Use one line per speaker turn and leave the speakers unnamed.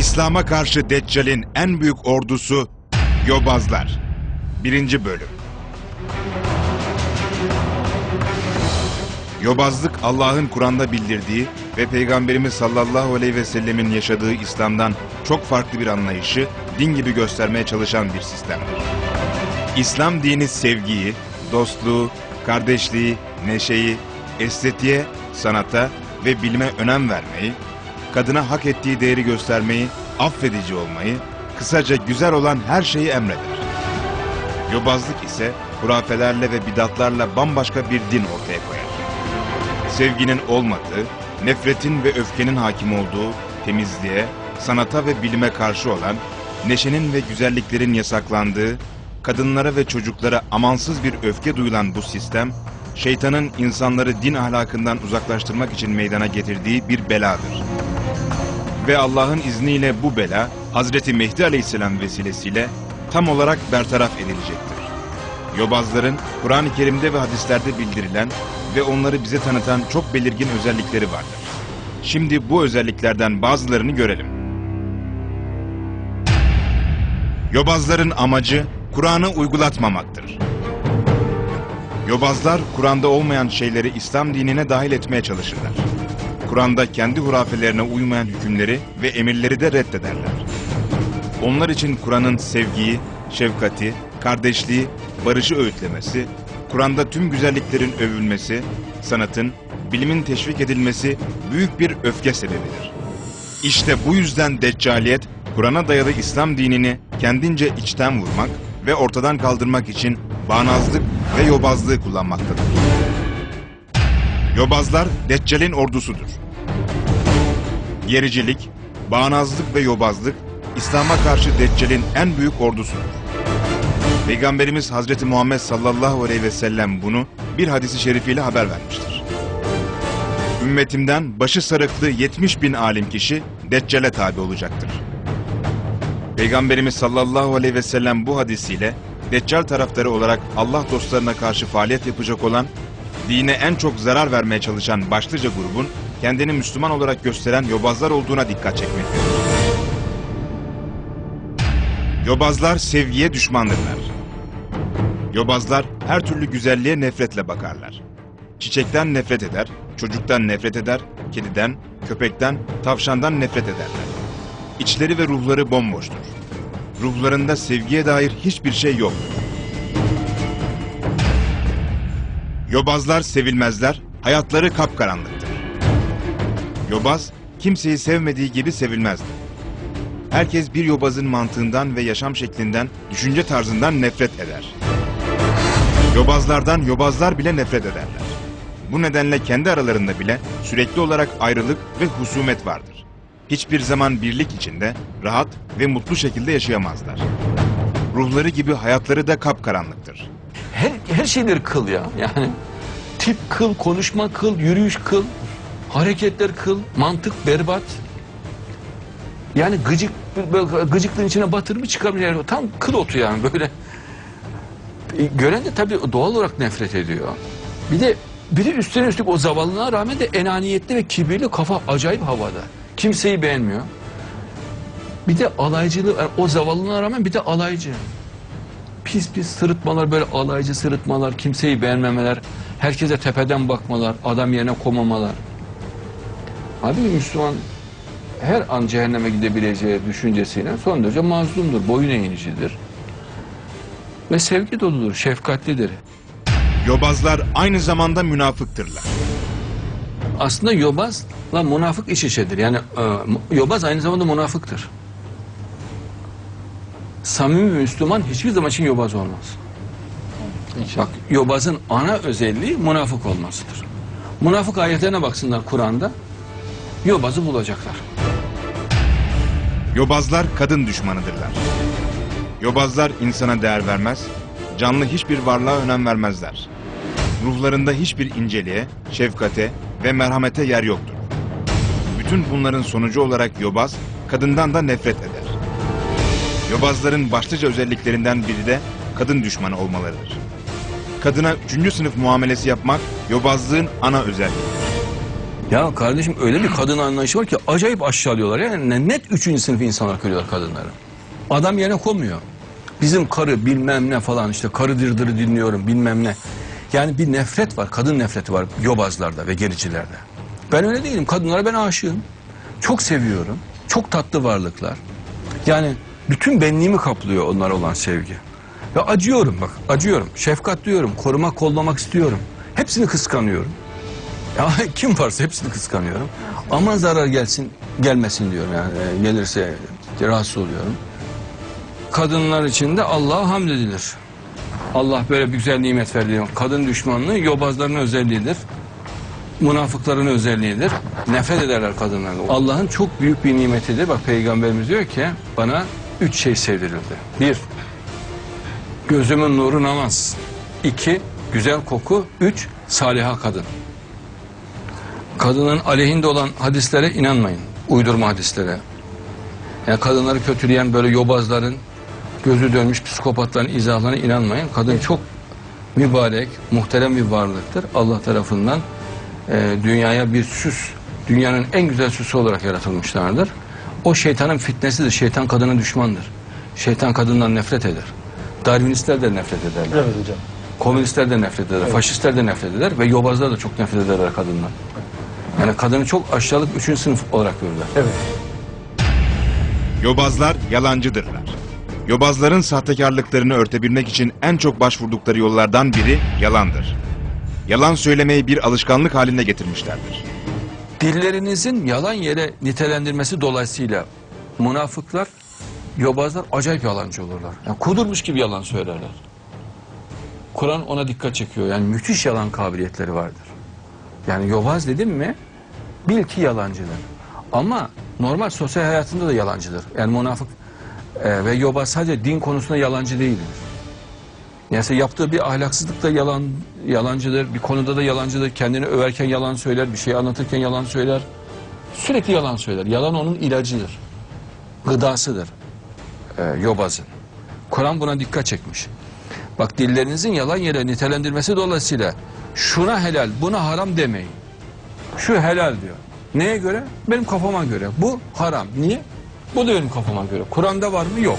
İslam'a karşı Deccal'in en büyük ordusu Yobazlar. Birinci bölüm. Yobazlık Allah'ın Kur'an'da bildirdiği ve Peygamberimiz sallallahu aleyhi ve sellemin yaşadığı İslam'dan çok farklı bir anlayışı din gibi göstermeye çalışan bir sistemdir. İslam dini sevgiyi, dostluğu, kardeşliği, neşeyi, estetiğe, sanata ve bilime önem vermeyi, kadına hak ettiği değeri göstermeyi, affedici olmayı, kısaca güzel olan her şeyi emreder. Yobazlık ise hurafelerle ve bidatlarla bambaşka bir din ortaya koyar. Sevginin olmadığı, nefretin ve öfkenin hakim olduğu, temizliğe, sanata ve bilime karşı olan, neşenin ve güzelliklerin yasaklandığı, kadınlara ve çocuklara amansız bir öfke duyulan bu sistem, şeytanın insanları din ahlakından uzaklaştırmak için meydana getirdiği bir beladır. Ve Allah'ın izniyle bu bela, Hazreti Mehdi Aleyhisselam vesilesiyle tam olarak bertaraf edilecektir. Yobazların Kur'an-ı Kerim'de ve hadislerde bildirilen ve onları bize tanıtan çok belirgin özellikleri vardır. Şimdi bu özelliklerden bazılarını görelim. Yobazların amacı Kur'an'ı uygulatmamaktır. Yobazlar Kur'an'da olmayan şeyleri İslam dinine dahil etmeye çalışırlar. Kur'an'da kendi hurafelerine uymayan hükümleri ve emirleri de reddederler. Onlar için Kur'an'ın sevgiyi, şefkati, kardeşliği, barışı öğütlemesi, Kur'an'da tüm güzelliklerin övülmesi, sanatın, bilimin teşvik edilmesi büyük bir öfke sebebidir. İşte bu yüzden Deccaliyet, Kur'an'a dayalı İslam dinini kendince içten vurmak ve ortadan kaldırmak için bağnazlık ve yobazlığı kullanmaktadır. Yobazlar Deccal'in ordusudur. Gericilik, bağnazlık ve yobazlık İslam'a karşı Deccal'in en büyük ordusudur. Peygamberimiz Hazreti Muhammed sallallahu aleyhi ve sellem bunu bir hadisi şerifiyle haber vermiştir. Ümmetimden başı sarıklı 70 bin alim kişi Deccal'e tabi olacaktır. Peygamberimiz sallallahu aleyhi ve sellem bu hadisiyle Deccal taraftarı olarak Allah dostlarına karşı faaliyet yapacak olan, dine en çok zarar vermeye çalışan başlıca grubun kendini Müslüman olarak gösteren yobazlar olduğuna dikkat çekmektedir. Yobazlar sevgiye düşmandırlar. Yobazlar her türlü güzelliğe nefretle bakarlar. Çiçekten nefret eder, çocuktan nefret eder, kediden, köpekten, tavşandan nefret ederler. İçleri ve ruhları bomboştur. Ruhlarında sevgiye dair hiçbir şey yoktur. Yobazlar sevilmezler, hayatları kapkaranlıktır. Yobaz, kimseyi sevmediği gibi sevilmezdir. Herkes bir yobazın mantığından ve yaşam şeklinden, düşünce tarzından nefret eder. Yobazlardan yobazlar bile nefret ederler. Bu nedenle kendi aralarında bile sürekli olarak ayrılık ve husumet vardır. Hiçbir zaman birlik içinde rahat ve mutlu şekilde yaşayamazlar. Ruhları gibi hayatları da kapkaranlıktır.
Her, her şeyleri kıl ya. Yani tip kıl, konuşma kıl, yürüyüş kıl, hareketler kıl, mantık berbat. Yani gıcık, gıcıklığın içine batırıp çıkabilir. Tam kıl otu yani böyle. E, Gören de tabii doğal olarak nefret ediyor. Bir de biri üstüne üstlük o zavallına rağmen de enaniyetli ve kibirli kafa acayip havada. Kimseyi beğenmiyor. Bir de alaycılığı, yani o zavallına rağmen bir de alaycı. Pis pis sırıtmalar, böyle alaycı sırıtmalar, kimseyi beğenmemeler, herkese tepeden bakmalar, adam yerine komamalar. Abi Müslüman her an cehenneme gidebileceği düşüncesiyle son derece mazlumdur, boyun eğicidir. Ve sevgi doludur, şefkatlidir.
Yobazlar aynı zamanda münafıktırlar.
Aslında yobazla münafık iç içedir. Yani e, yobaz aynı zamanda münafıktır. Samimi Müslüman hiçbir zaman için yobaz olmaz. Bak yobazın ana özelliği münafık olmasıdır. Münafık ayetlerine baksınlar Kur'an'da. Yobazı bulacaklar.
Yobazlar kadın düşmanıdırlar. Yobazlar insana değer vermez, canlı hiçbir varlığa önem vermezler. Ruhlarında hiçbir inceliğe, şefkate ve merhamete yer yoktur. Bütün bunların sonucu olarak yobaz, kadından da nefret eder. Yobazların başlıca özelliklerinden biri de kadın düşmanı olmalarıdır. Kadına üçüncü sınıf muamelesi yapmak, yobazlığın ana özelliğidir.
Ya kardeşim öyle bir kadın anlayışı var ki acayip aşağılıyorlar. Yani ne- net üçüncü sınıf insanlar görüyorlar kadınları. Adam yerine koymuyor. Bizim karı bilmem ne falan işte karı dırdırı dinliyorum bilmem ne. Yani bir nefret var, kadın nefreti var yobazlarda ve gericilerde. Ben öyle değilim. Kadınlara ben aşığım. Çok seviyorum. Çok tatlı varlıklar. Yani bütün benliğimi kaplıyor onlara olan sevgi. Ve acıyorum bak, acıyorum. Şefkat duyuyorum, korumak, kollamak istiyorum. Hepsini kıskanıyorum. Ya kim varsa hepsini kıskanıyorum. Ama zarar gelsin, gelmesin diyorum yani. E, Gelirse rahatsız oluyorum. Kadınlar için de Allah'a hamd edilir. Allah böyle bir güzel nimet verdi. Kadın düşmanlığı yobazların özelliğidir. Münafıkların özelliğidir. Nefret ederler kadınlardan. Allah'ın çok büyük bir nimetidir. Bak peygamberimiz diyor ki bana üç şey sevdirildi. Bir, gözümün nuru namaz. İki, güzel koku. Üç, saliha kadın. Kadının aleyhinde olan hadislere inanmayın. Uydurma hadislere. Yani kadınları kötüleyen böyle yobazların, gözü dönmüş psikopatların izahlarına inanmayın. Kadın çok mübarek, muhterem bir varlıktır. Allah tarafından e, dünyaya bir süs, dünyanın en güzel süsü olarak yaratılmışlardır. O şeytanın fitnesidir. Şeytan kadına düşmandır. Şeytan kadından nefret eder. Darwinistler de nefret ederler.
Evet hocam.
Komünistler de nefret eder, faşistler de nefret eder ve yobazlar da çok nefret ederler kadından. Yani kadını çok aşağılık üçüncü sınıf olarak görürler.
Evet.
Yobazlar yalancıdırlar. Yobazların sahtekarlıklarını örtebilmek için en çok başvurdukları yollardan biri yalandır. Yalan söylemeyi bir alışkanlık haline getirmişlerdir.
Dillerinizin yalan yere nitelendirmesi dolayısıyla münafıklar, yobazlar acayip yalancı olurlar. Yani kudurmuş gibi yalan söylerler. Kur'an ona dikkat çekiyor. Yani müthiş yalan kabiliyetleri vardır. Yani yobaz dedim mi bil ki yalancıdır. Ama normal sosyal hayatında da yalancıdır. Yani münafık e, ve yobaz sadece din konusunda yalancı değildir. Yani yaptığı bir ahlaksızlık da yalan yalancıdır. Bir konuda da yalancıdır. Kendini överken yalan söyler, bir şey anlatırken yalan söyler. Sürekli yalan söyler. Yalan onun ilacıdır. Gıdasıdır. E, yobazın. Kur'an buna dikkat çekmiş. Bak dillerinizin yalan yere nitelendirmesi dolayısıyla şuna helal, buna haram demeyin. Şu helal diyor. Neye göre? Benim kafama göre. Bu haram. Niye? Bu da benim kafama göre. Kur'an'da var mı? Yok.